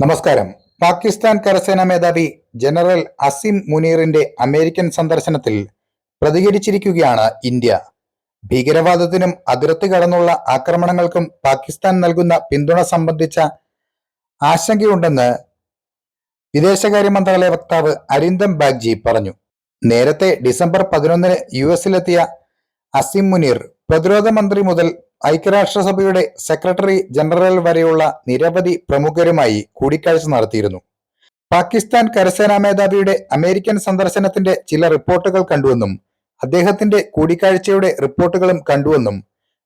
നമസ്കാരം. പാകിസ്ഥാൻ കരസേനാ മേധാവി ജനറൽ അസിം മുനീറിന്റെ അമേരിക്കൻ സന്ദർശനത്തിൽ പ്രതികരിച്ചിരിക്കുകയാണ് ഇന്ത്യ. ഭീകരവാദത്തിനും അതിർത്തി കടന്നുള്ള ആക്രമണങ്ങൾക്കും പാകിസ്ഥാൻ നൽകുന്ന പിന്തുണ സംബന്ധിച്ച ആശങ്കയുണ്ടെന്ന് വിദേശകാര്യ മന്ത്രാലയ വക്താവ് അരിന്ദം ബാഗ്ജി പറഞ്ഞു. നേരത്തെ ഡിസംബർ പതിനൊന്നിന് യു എസിലെത്തിയ അസിം മുനീർ പ്രതിരോധ മന്ത്രി മുതൽ ഐക്യരാഷ്ട്രസഭയുടെ സെക്രട്ടറി ജനറൽ വരെയുള്ള നിരവധി പ്രമുഖരുമായി കൂടിക്കാഴ്ച നടത്തിയിരുന്നു. പാകിസ്ഥാൻ കരസേനാ മേധാവിയുടെ അമേരിക്കൻ സന്ദർശനത്തിന്റെ ചില റിപ്പോർട്ടുകൾ കണ്ടുവെന്നും അദ്ദേഹത്തിന്റെ കൂടിക്കാഴ്ചയുടെ റിപ്പോർട്ടുകളും കണ്ടുവെന്നും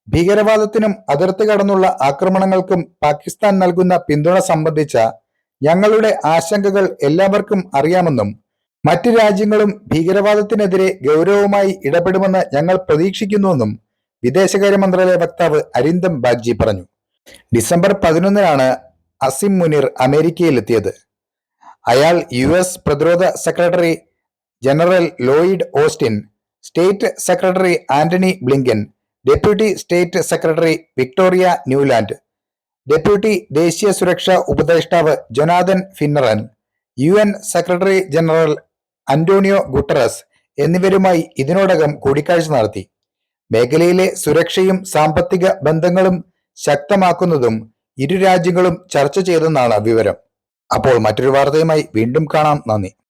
ഭീകരവാദത്തിനും അതിർത്തി കടന്നുള്ള ആക്രമണങ്ങൾക്കും പാകിസ്ഥാൻ നൽകുന്ന പിന്തുണ സംബന്ധിച്ച ഞങ്ങളുടെ ആശങ്കകൾ എല്ലാവർക്കും അറിയാമെന്നും മറ്റ് രാജ്യങ്ങളും ഭീകരവാദത്തിനെതിരെ ഗൗരവമായി ഇടപെടുമെന്ന് ഞങ്ങൾ പ്രതീക്ഷിക്കുന്നുവെന്നും വിദേശകാര്യ മന്ത്രാലയ വക്താവ് അരിന്ദം ബാഗ്ജി പറഞ്ഞു. ഡിസംബർ പതിനൊന്നിനാണ് അസിം മുനീർ അമേരിക്കയിലെത്തിയത്. അയാൾ യു എസ് പ്രതിരോധ secretary general Lloyd Austin state secretary Antony Blinken deputy state secretary Victoria Nuland deputy ദേശീയ സുരക്ഷാ ഉപദേഷ്ടാവ് Jonathan Finer U N secretary general Antonio Guterres എന്നിവരുമായി ഇതിനോടകം കൂടിക്കാഴ്ച നടത്തി. മേഖലയിലെ സുരക്ഷയും സാമ്പത്തിക ബന്ധങ്ങളും ശക്തമാക്കുന്നതും ഇരു രാജ്യങ്ങളും ചർച്ച ചെയ്തെന്നാണ് വിവരം. അപ്പോൾ മറ്റൊരു വാർത്തയുമായി വീണ്ടും കാണാം. നന്ദി.